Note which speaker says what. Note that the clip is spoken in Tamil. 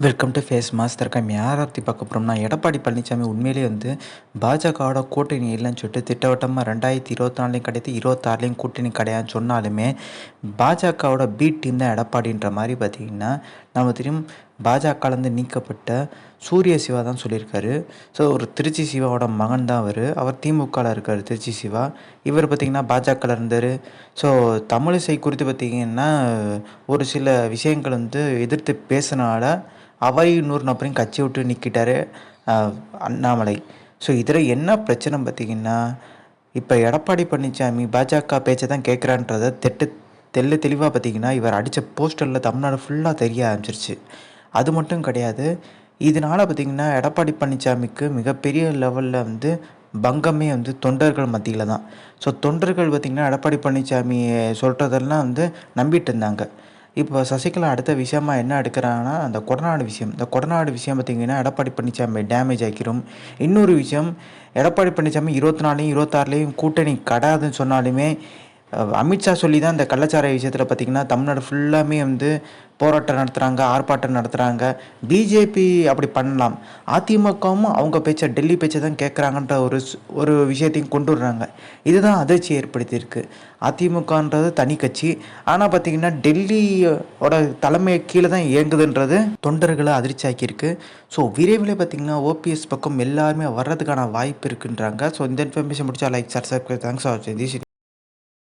Speaker 1: Welcome to face master com யாரை பற்றி பார்க்க போகிறோம்னா எடப்பாடி பழனிசாமி உண்மையிலேயே வந்து பாஜகவோட கூட்டணி இல்லைன்னு சொல்லிட்டு திட்டவட்டமாக ரெண்டாயிரத்தி இருபத்தி நாலுலையும் கிடையாது இருபத்தாறுலையும் கூட்டணி கிடையாதுன்னு சொன்னாலுமே பாஜகவோட பி டீம் தான் எடப்பாடின்ற மாதிரி பார்த்திங்கன்னா நம்ம தெரியும் பாஜகலேருந்து நீக்கப்பட்ட சூரிய சிவா தான் சொல்லியிருக்காரு. ஸோ ஒரு திருச்சி சிவாவோட மகன் தான் அவர். அவர் திமுகவில் இருக்கார் திருச்சி சிவா. இவர் பார்த்திங்கன்னா பாஜகவில் இருந்தார். ஸோ தமிழிசை குறித்து பார்த்திங்கன்னா ஒரு சில விஷயங்கள் வந்து எதிர்த்து பேசினால அவை அப்புறம் கட்சி விட்டு நிற்கிட்டாரு அண்ணாமலை. ஸோ இதில் என்ன பிரச்சனை பார்த்திங்கன்னா இப்போ எடப்பாடி பழனிசாமி பாஜக பேச்சை தான் கேட்குறான்றத தெட்டு தெல்ல தெளிவாக பார்த்திங்கன்னா இவர் அடித்த போஸ்டரில் தமிழ்நாடு ஃபுல்லாக தெரிய ஆரம்பிச்சிருச்சு. அது மட்டும் கிடையாது. இதனால் பார்த்திங்கன்னா எடப்பாடி பழனிசாமிக்கு மிகப்பெரிய லெவலில் வந்து பங்கமே வந்து தொண்டர்கள் மத்தியில் தான். ஸோ தொண்டர்கள் பார்த்திங்கன்னா எடப்பாடி பழனிசாமி சொல்கிறதெல்லாம் வந்து நம்பிட்டு இருந்தாங்க. இப்போ சசிகலா அடுத்த விஷயமா என்ன எடுக்கிறாங்கன்னா அந்த கொடநாடு விஷயம். இந்த கொடநாடு விஷயம் பார்த்திங்கன்னா எடப்பாடி பழனிசாமி டேமேஜ் ஆக்கிரும். இன்னொரு விஷயம் எடப்பாடி பழனிசாமி இருபத்தி நாலையும் இருபத்தாறுலேயும் கூட்டணி கடாதுன்னு சொன்னாலுமே அமித்ஷா சொல்லி தான் இந்த கள்ளச்சாராய விஷயத்தில் பார்த்திங்கன்னா தமிழ்நாடு ஃபுல்லாமே வந்து போராட்டம் நடத்துகிறாங்க ஆர்ப்பாட்டம் நடத்துகிறாங்க பிஜேபி அப்படி பண்ணலாம். அதிமுகவும் அவங்க பேச்சை டெல்லி பேச்சை தான் கேட்குறாங்கன்ற ஒரு ஒரு விஷயத்தையும் கொண்டு வர்றாங்க. இதுதான் அதிர்ச்சி ஏற்படுத்தியிருக்கு. அதிமுகன்றது தனி கட்சி. ஆனால் பார்த்திங்கன்னா டெல்லியோட தலைமை கீழே தான் இயங்குதுன்றது தொண்டர்களை அதிர்ச்சி ஆக்கியிருக்கு ஸோ விரைவில் பார்த்திங்கன்னா ஓபிஎஸ் பக்கம் எல்லாருமே வர்றதுக்கான வாய்ப்பு இருக்குன்றாங்க. ஸோ இந்த இன்ஃபர்மேஷன் முடிச்சா like sir sir thanks for